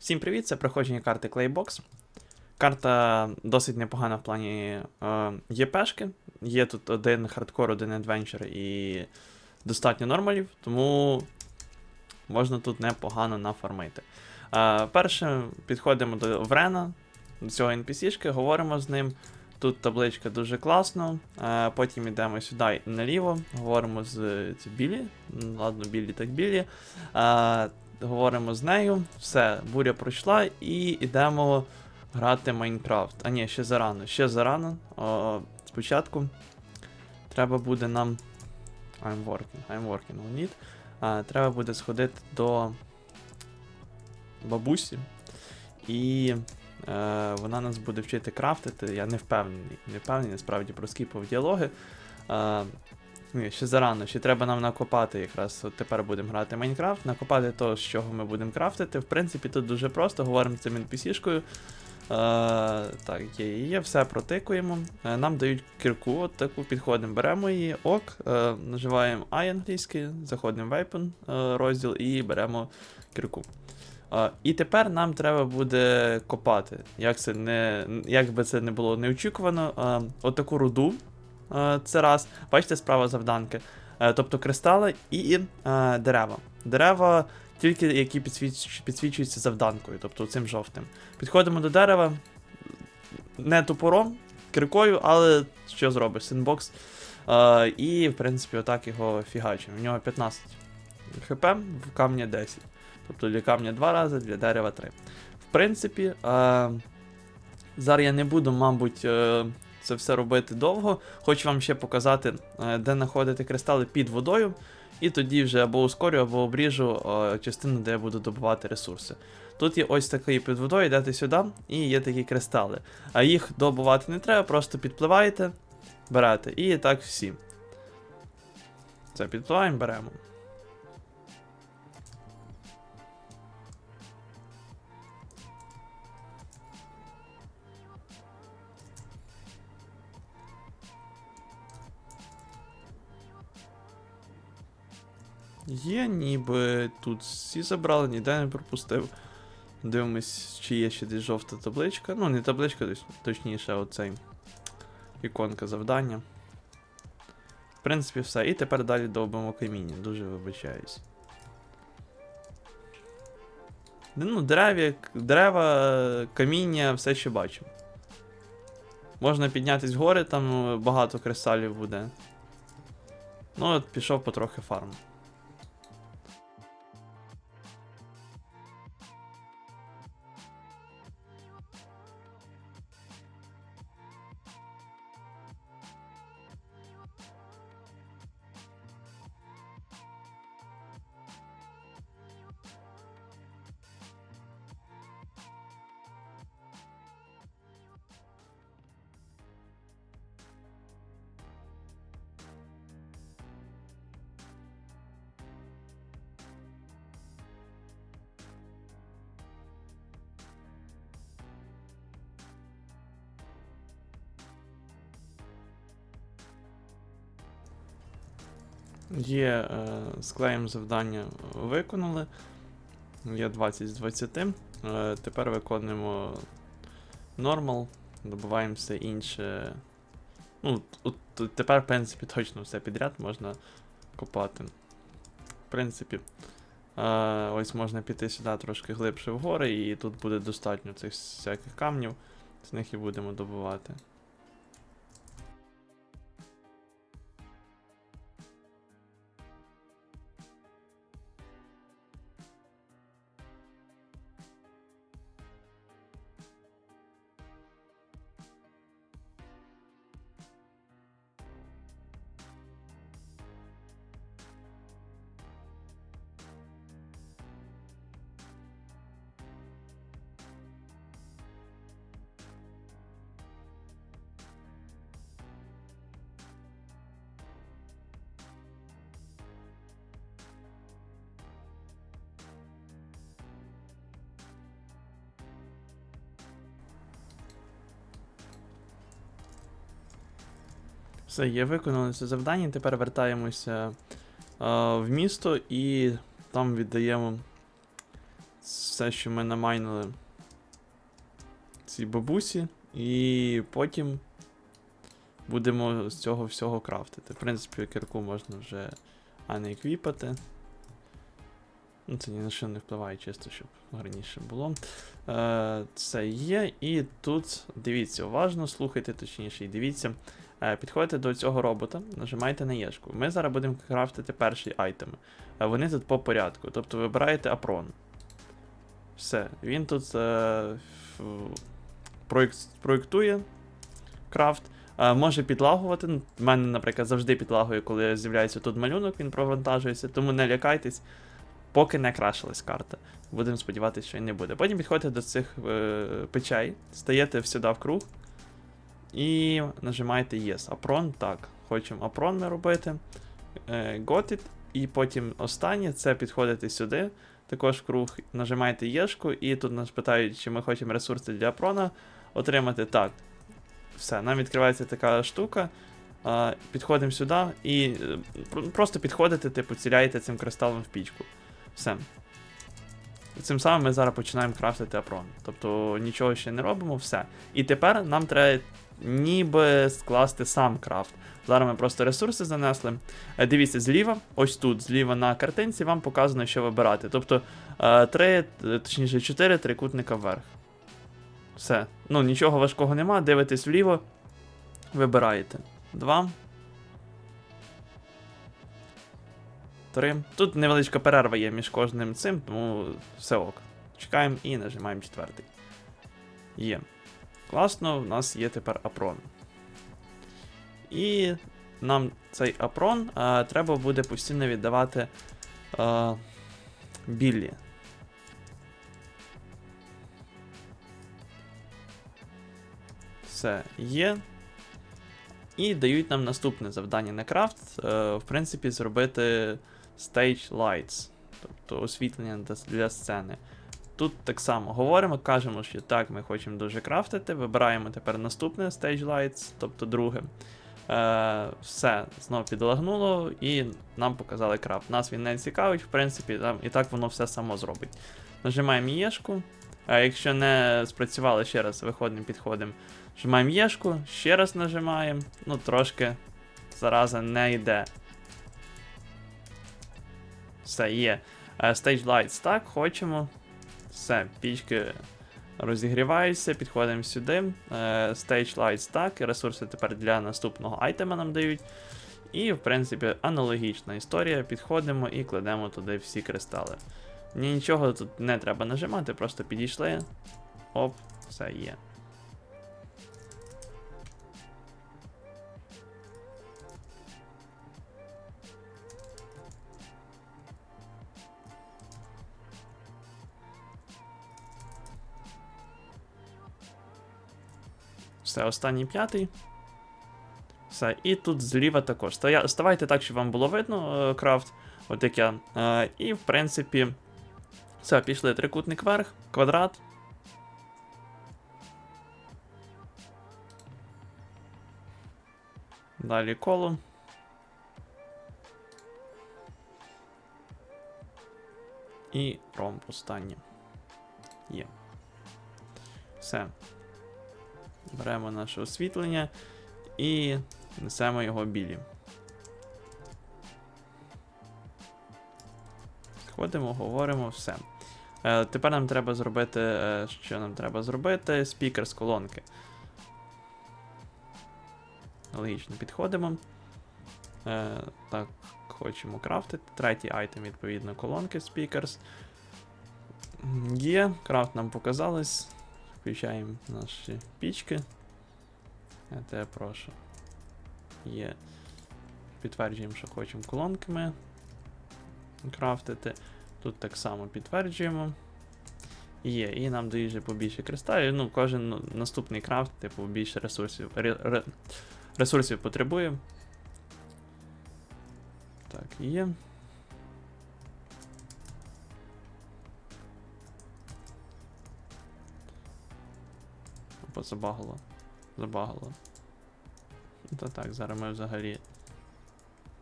Всім привіт, це проходження карти Claybox. Карта досить непогана в плані е, ЄПшки. Є тут один хардкор, один адвенчер і достатньо нормалів, тому можна тут непогано нафармити. Е, перше підходимо до Врена, до цього NPC-шки, говоримо з ним. Тут табличка дуже класно. Е, потім йдемо сюди наліво, говоримо з це Білі. Ладно, Білі так Білі. Е, говоримо з нею, все, буря пройшла, і йдемо грати Майнкрафт. А ні, ще зарано, ще зарано. О, спочатку треба буде нам. I'm working, I'm working on it. А, треба буде сходити до бабусі. І е, вона нас буде вчити крафтити. Я не впевнений. Не впевнений, насправді про скіпов діалоги. Е, ні, ще зарано, ще треба нам накопати якраз. От тепер будемо грати Майнкрафт, накопати то, з чого ми будемо крафтити. В принципі, тут дуже просто, говоримо з цим NPC-шкою. Е, так, є, є, все протикуємо. Е, нам дають кірку, от таку підходимо, беремо її, ок, е, наживаємо I англійський, заходимо в Weapon е, розділ і беремо кірку. Е, і тепер нам треба буде копати. Як, це не, як би це не було неочікувано, е, отаку руду. Е, це раз. Бачите, справа завданки. Е, тобто кристали і е, дерева. Дерева тільки які підсвіч... підсвічуються завданкою, тобто цим жовтим. Підходимо до дерева не топором, киркою, але що зробиш? Синбокс. І, в принципі, отак його фігачимо. В нього 15 хп, в камня 10. Тобто для камня 2 рази, для дерева 3. В принципі, зараз я не буду, мабуть, це все робити довго. Хочу вам ще показати, е, де знаходити кристали під водою. І тоді вже або ускорю, або обріжу е, частину, де я буду добувати ресурси. Тут є ось такий під водою, йдете сюди, і є такі кристали. А їх добувати не треба, просто підпливаєте, берете. І так всі. Це підпливаємо, беремо. Є, ніби тут всі забрали, ніде не пропустив. Дивимось, чи є ще десь жовта табличка. Ну, не табличка, точніше, оцей іконка завдання. В принципі, все. І тепер далі довбимо каміння. Дуже вибачаюсь. Ну, дерев'я, дерева, каміння, все ще бачимо. Можна піднятись вгори, там е, багато кристалів буде. Ну, от пішов потрохи фарм. Є е, з клеєм завдання виконали. Є 20 з 20. Е, тепер виконуємо нормал, добуваємо все інше. Ну, от, от тепер, в принципі, точно все підряд можна копати. В принципі, е, ось можна піти сюди трошки глибше в гори, і тут буде достатньо цих всяких камнів. З них і будемо добувати. Все, є виконали це завдання. Тепер вертаємося е, в місто і там віддаємо все, що ми намайнили цій бабусі, і потім будемо з цього всього крафтити. В принципі, кірку можна вже а не еквіпати. Ну, це ні на що не впливає, чисто, щоб гарніше було. Е, це є. І тут дивіться, уважно, слухайте точніше, і дивіться. Е, підходите до цього робота, нажимаєте на єшку. Ми зараз будемо крафтити перші айтеми. Е, вони тут по порядку. Тобто вибираєте апрон. Все. Він тут е, проєктує крафт. Е, може підлагувати. В мене, наприклад, завжди підлагує, коли з'являється тут малюнок, він провантажується, тому не лякайтесь, поки не крашилась карта. Будемо сподіватися, що і не буде. Потім підходите до цих е, печей, стаєте сюди в круг і нажимаєте Yes. Апрон, так. Хочемо апрон робити. Е, got it. І потім останнє це підходите сюди, також в круг, нажимаєте Єшку, і тут нас питають, чи ми хочемо ресурси для апрона отримати. Так. Все, нам відкривається така штука. Підходимо сюди і е, просто підходите, типу, ціляєте цим кристалом в пічку. Все. Цим самим ми зараз починаємо крафтити апрон. Тобто нічого ще не робимо, все. І тепер нам треба ніби скласти сам крафт. Зараз ми просто ресурси занесли. Е, Дивіться, зліва, ось тут, зліва на картинці, вам показано, що вибирати. Тобто е, три, е, точніше, чотири трикутника вверх. Все. Ну, нічого важкого нема. Дивитесь вліво, вибираєте. Два. Три. Тут невеличка перерва є між кожним цим, тому все ок. Чекаємо і нажимаємо четвертий. Є. Класно, в нас є тепер апрон. І нам цей апрон а, треба буде постійно віддавати а, біллі. Все є. І дають нам наступне завдання на крафт. е, в принципі, зробити stage lights, тобто освітлення для сцени. Тут так само говоримо, кажемо, що так, ми хочемо дуже крафтити. Вибираємо тепер наступне stage lights, тобто друге. Е, все, знову підлагнуло, і нам показали крафт. Нас він не цікавить, в принципі, там і так воно все само зробить. Нажимаємо Єшку. А якщо не спрацювало, ще раз виходимо, підходимо. Нажимаємо Єшку, ще раз нажимаємо. Ну, трошки зараза не йде. Все, є. Е, Stage Lights так, хочемо. Все, пічки розігріваються, підходимо сюди. Е, Stage Lights так, ресурси тепер для наступного айтема нам дають. І, в принципі, аналогічна історія. Підходимо і кладемо туди всі кристали. Ні, нічого тут не треба нажимати, просто підійшли. Оп, все є. Все, останній п'ятий. Все, і тут зліва також. Ставайте так, щоб вам було видно е, крафт. От як я. Е, і, в принципі, все, пішли трикутник вверх, квадрат. Далі коло. І ромб останнє. Є. Все. Беремо наше освітлення і несемо його білі. Ходимо, говоримо, все. Е, тепер нам треба зробити. Е, що нам треба зробити? Спікер з колонки. Логічно підходимо. Е, так, хочемо крафтити. Третій айтем, відповідно, колонки speakers. Є, крафт нам показалось. Включаємо наші пічки. Я прошу. Є. Підтверджуємо, що хочемо колонками крафтити. Тут так само підтверджуємо. Є, і нам дають вже побільше кристалів. Ну, кожен наступний крафт, типу, більше ресурсів, ре- ре- ресурсів потребує. Так, є. Забагало. Забагало. Та так, зараз ми взагалі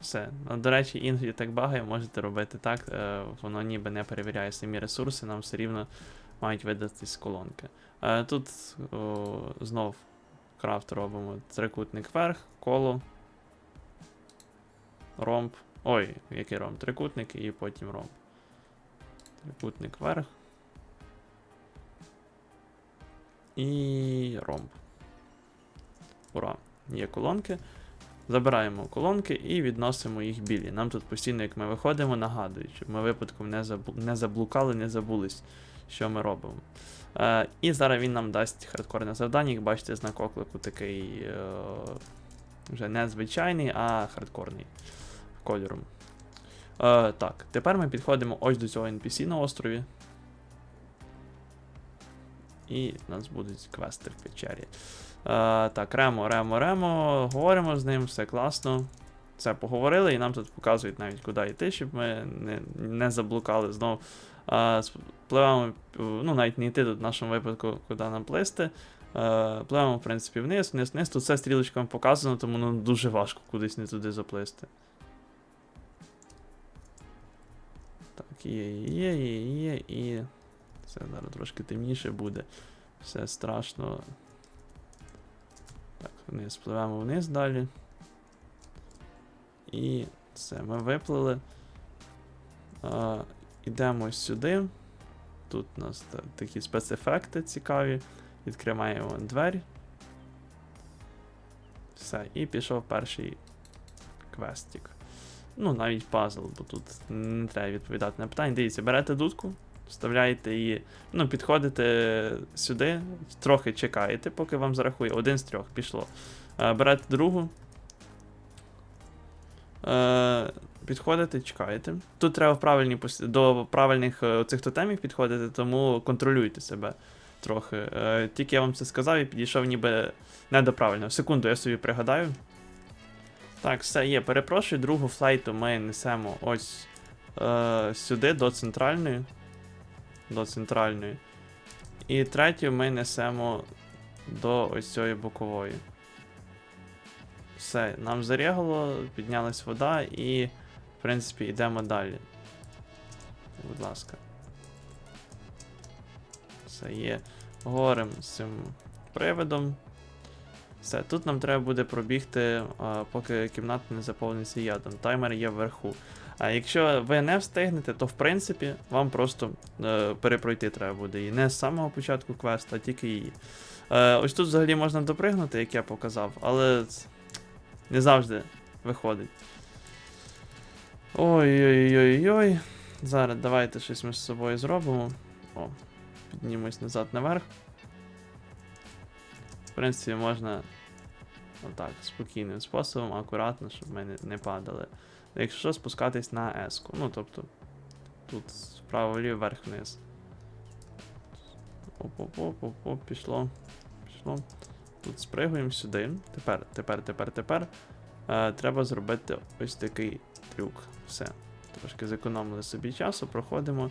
Все. Ну, до речі, іноді так багає, можете робити так. Е, воно ніби не перевіряє самі ресурси, нам все рівно мають видатись колонки. Е, тут о, знов крафт робимо трикутник вверх, коло, ромб. Ой, який ромб? Трикутник і потім ромб. Трикутник вверх. І ромб. Ура! Є колонки. Забираємо колонки і відносимо їх білі. Нам тут постійно, як ми виходимо, нагадують, щоб ми випадком не, забу... не заблукали, не забулись, що ми робимо. Е, і зараз він нам дасть хардкорне завдання. Як бачите, знак оклику такий е, вже не звичайний, а хардкорний кольором. Е, так, тепер ми підходимо ось до цього NPC на острові. І нас будуть квести в печері. Е, так, Ремо, Ремо, Ремо. Говоримо з ним, все класно. Все поговорили, і нам тут показують навіть куди йти, щоб ми не, не заблукали знову. Е, пливемо, ну навіть не йти тут в нашому випадку, куди нам плисти. Е, пливемо, в принципі, вниз, вниз, вниз. Тут все стрілочками показано, тому ну, дуже важко кудись не туди заплисти. Так, є, є, є, є, і. Це зараз трошки темніше буде. Все страшно. Так, вниз пливемо вниз далі. І все, ми виплили. А, Ідемо сюди. Тут у нас та- такі спецефекти цікаві. Відкриваємо двері. Все, і пішов перший квестик. Ну, навіть пазл, бо тут не треба відповідати на питання. Дивіться, берете дудку, вставляєте її, ну, підходите сюди, трохи чекаєте, поки вам зарахує. Один з трьох пішло. Е, Берете другу. Е, Підходите, чекаєте. Тут треба правильні, до правильних е, цих тотемів підходити, тому контролюйте себе трохи. Тільки я вам це сказав і підійшов ніби не до правильного. Секунду, я собі пригадаю. Так, все є. Перепрошую, другу флейту ми несемо ось е, сюди, до центральної. До центральної. І третю ми несемо до ось цієї бокової. Все, нам зарягало, піднялась вода і, в принципі, йдемо далі. Будь ласка. Все є. Говоримо з цим привидом. Все, тут нам треба буде пробігти, поки кімната не заповниться ядом. Таймер є вверху. А якщо ви не встигнете, то в принципі вам просто е, перепройти треба буде. І не з самого початку квесту, а тільки її. Е, ось тут взагалі можна допригнути, як я показав, але не завжди виходить. Ой-ой-ой-ой. Зараз давайте щось ми з собою зробимо. О, піднімемось назад наверх. В принципі, можна отак, спокійним способом, акуратно, щоб ми не падали. Якщо що, спускатись на S. Ну, тобто, тут вправо вліво вверх вниз. Оп-оп-оп-оп, пішло. Пішло. Тут спригуємо сюди. Тепер, тепер, тепер, тепер. Е, треба зробити ось такий трюк. Все. Трошки зекономили собі часу, проходимо.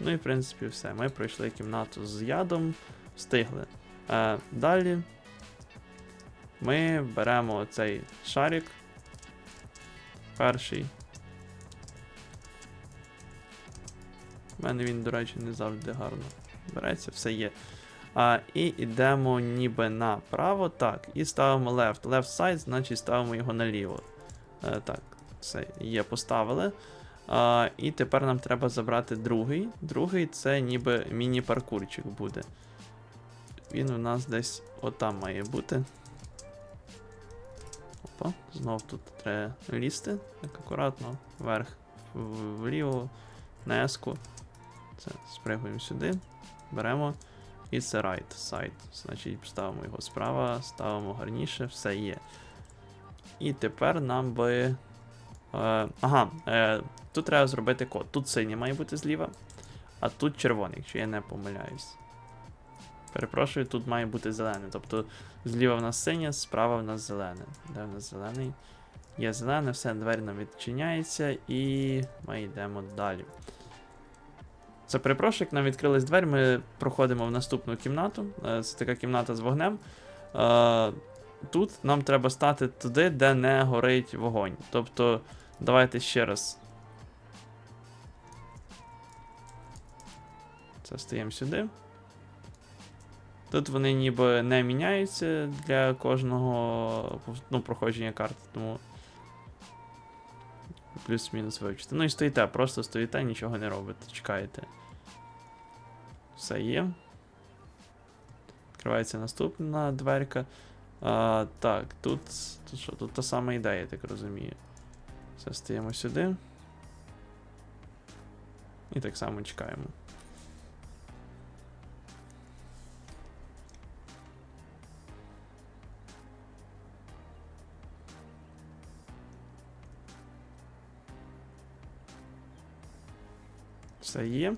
Ну і в принципі все. Ми пройшли кімнату з ядом, встигли. Е, далі ми беремо цей шарик. Перший. У мене він, до речі, не завжди гарно береться, все є. А, і йдемо ніби направо, так, і ставимо left. Left side, значить ставимо його наліво. Е, так, все є, поставили. А, і тепер нам треба забрати другий. Другий це ніби міні-паркурчик буде. Він у нас десь отам має бути. Опа, знов тут треба лізти. Так акуратно, вверх, вліво, на еску. Це спригуємо сюди, беремо. І це right side. Значить, ставимо його справа, ставимо гарніше, все є. І тепер нам би. Е, ага, е, тут треба зробити код. Тут синій має бути зліва, а тут червоний, якщо я не помиляюсь. Перепрошую, тут має бути зелений. Тобто зліва в нас синє, справа в нас зелене. Де в нас зелений? Є зелене, все, двері нам відчиняється, і ми йдемо далі. Це перепрошую, як нам відкрились двері, ми проходимо в наступну кімнату. Е, Це така кімната з вогнем. Е, Тут нам треба стати туди, де не горить вогонь. Тобто Давайте ще раз. Це стаємо сюди. Тут вони ніби не міняються для кожного ну, проходження карти, тому плюс-мінус вивчити. Ну і стоїте, просто стоїте, нічого не робите, чекаєте. Все є. Відкривається наступна дверка. А, так, тут, тут що, тут та сама ідея, я так розумію. Все, стаємо сюди. І так само чекаємо. Все є.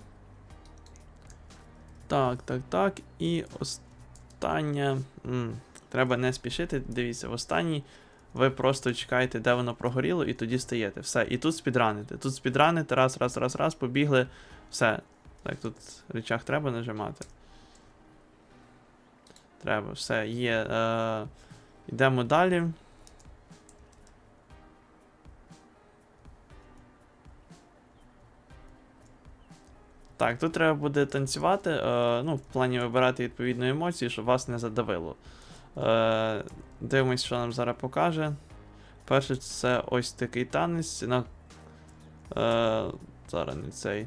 Так, так, так. І остання. м, Треба не спішити. Дивіться, в останній ви просто чекаєте, де воно прогоріло, і тоді стаєте. Все. І тут спідраните. Тут спідраните, раз, раз, раз, раз, побігли. Все. Так, тут речах треба нажимати. Треба, все, є. Е, йдемо далі. Так, тут треба буде танцювати, е, ну, в плані вибирати відповідну емоцію, щоб вас не задавило. Е, дивимось, що нам зараз покаже. Перше, це ось такий танець. На, е, зараз не цей.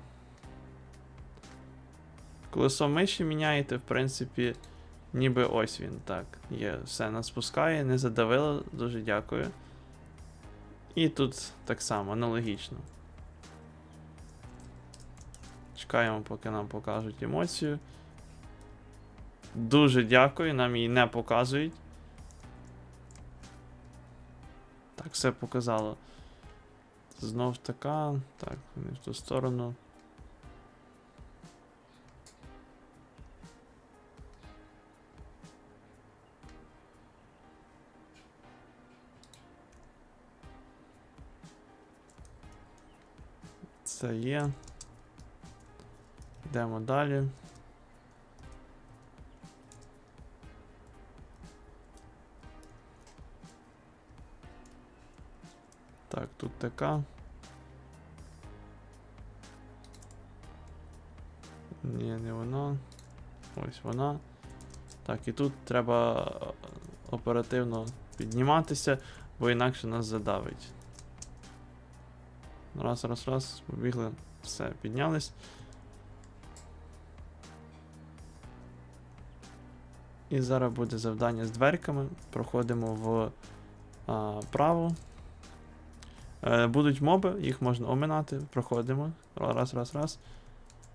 Колесо миші міняєте, в принципі, ніби ось він. Так, є, все нас спускає, не задавило, дуже дякую. І тут так само, аналогічно. Чекаємо, поки нам покажуть емоцію. Дуже дякую, нам її не показують. Так, все показало. Знов така. Так, не в ту сторону. Це є. Йдемо далі. Так, тут така. Ні, не вона. Ось вона. Так, і тут треба е, оперативно підніматися, бо інакше нас задавить. Раз, раз, раз, побігли. Все, піднялись. І зараз буде завдання з дверками. Проходимо в а, право. Е, будуть моби, їх можна оминати. Проходимо. Раз, раз, раз.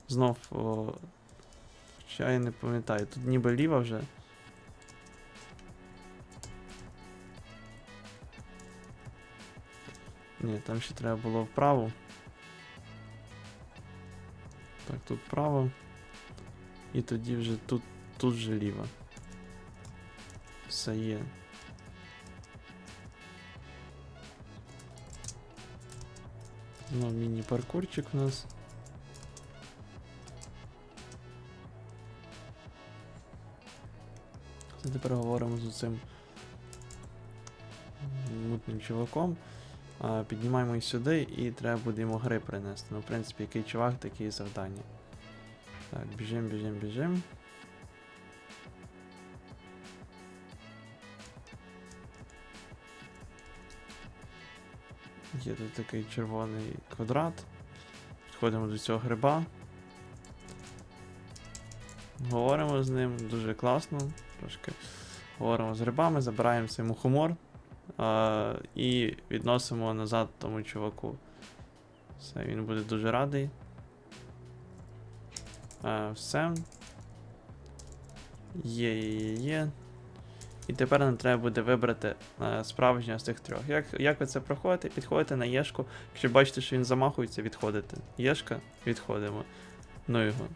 Знов. О, хоча я не пам'ятаю, тут ніби ліва вже. Ні, там ще треба було вправо. Так, тут право. І тоді вже тут, тут вже ліва. Все є. Ну, міні-паркурчик у нас. Це тепер говоримо з цим мутним чуваком. Піднімаємо їх сюди і треба буде йому гри принести. Ну, в принципі, який чувак, такі і завдання. Так, біжим, біжим, біжим. Є тут такий червоний квадрат. Підходимо до цього гриба. Говоримо з ним дуже класно. Трошки говоримо з грибами, забираємо цей мухомор а, і відносимо назад тому чуваку. Все, він буде дуже радий. А, все. Є, є, є, є. І тепер нам треба буде вибрати е, справжнього з цих трьох. Як, як ви це проходите? Підходите на Єшку. Якщо бачите, що він замахується, відходите. Єшка, відходимо. Ну його.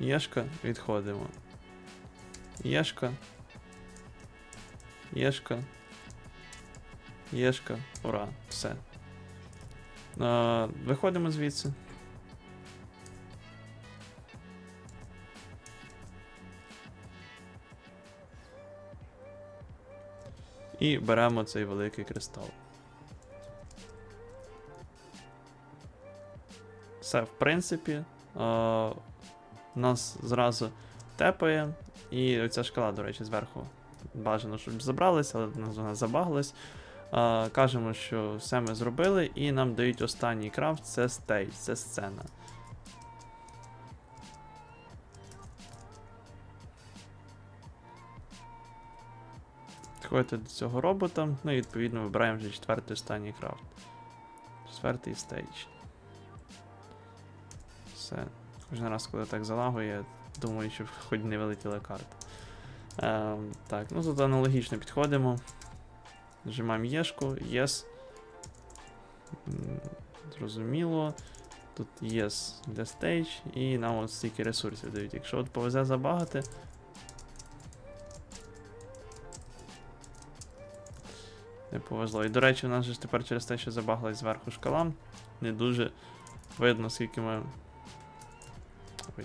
Єшка, відходимо. Єшка. Єшка. Єшка. Ура. Все. Е, виходимо звідси. І беремо цей великий кристал. Все, в принципі, о, нас зразу тепає. І оця шкала, до речі, зверху бажано, щоб забралися, але нас вона забагалась. Е, кажемо, що все ми зробили, і нам дають останній крафт це стейдж, це сцена. Підходите до цього робота, ну і відповідно вибираємо вже четвертий останній крафт. Четвертий стейдж. Все. Кожен раз, коли так залагує, думаю, що хоч не вилетіла карта. Ем, так, ну тут аналогічно підходимо. Нажимаємо Єшку, Yes. Зрозуміло. Тут Yes для стейдж, і нам от стільки ресурсів дають. Якщо от повезе забагати. Не повезло. І до речі, у нас же тепер через те, що забаглась зверху шкала, не дуже видно, скільки ми. Ой.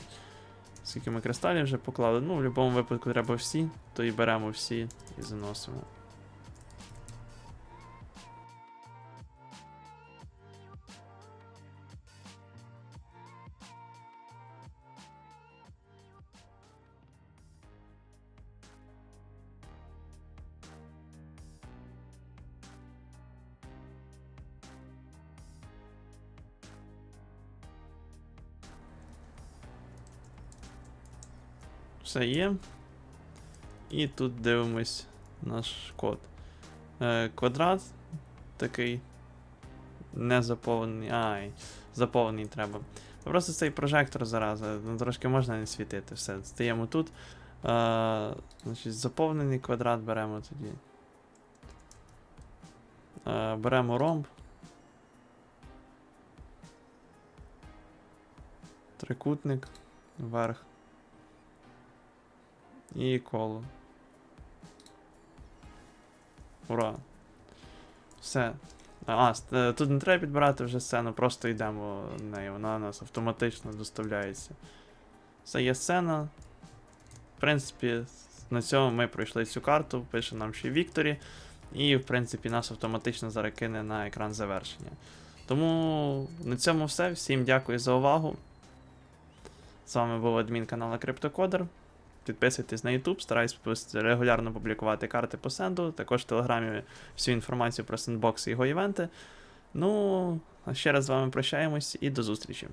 Скільки ми кристалів вже поклали. Ну, в будь-якому випадку треба всі, то і беремо всі і заносимо. Все є. І тут дивимось наш код. Е, квадрат такий не заповнений. Ай, заповнений треба. Просто цей прожектор зараза, ну, трошки можна не світити. Все, стаємо тут. Е, значить, заповнений квадрат беремо тоді. Е, беремо ромб. Трикутник вверх. І коло. Ура. Все. А, е, тут не треба підбирати вже сцену, просто йдемо нею, вона у нас автоматично доставляється. Це є сцена. В принципі, на цьому ми пройшли цю карту, пише нам ще Вікторі. І, в принципі, нас автоматично зараз кине на екран завершення. Тому на цьому все. Всім дякую за увагу. З вами був адмін каналу Криптокодер. Підписуйтесь на YouTube, стараюсь регулярно публікувати карти по сенду. Також в Телеграмі всю інформацію про сендбокс і його івенти. Ну, ще раз з вами прощаємось і до зустрічі.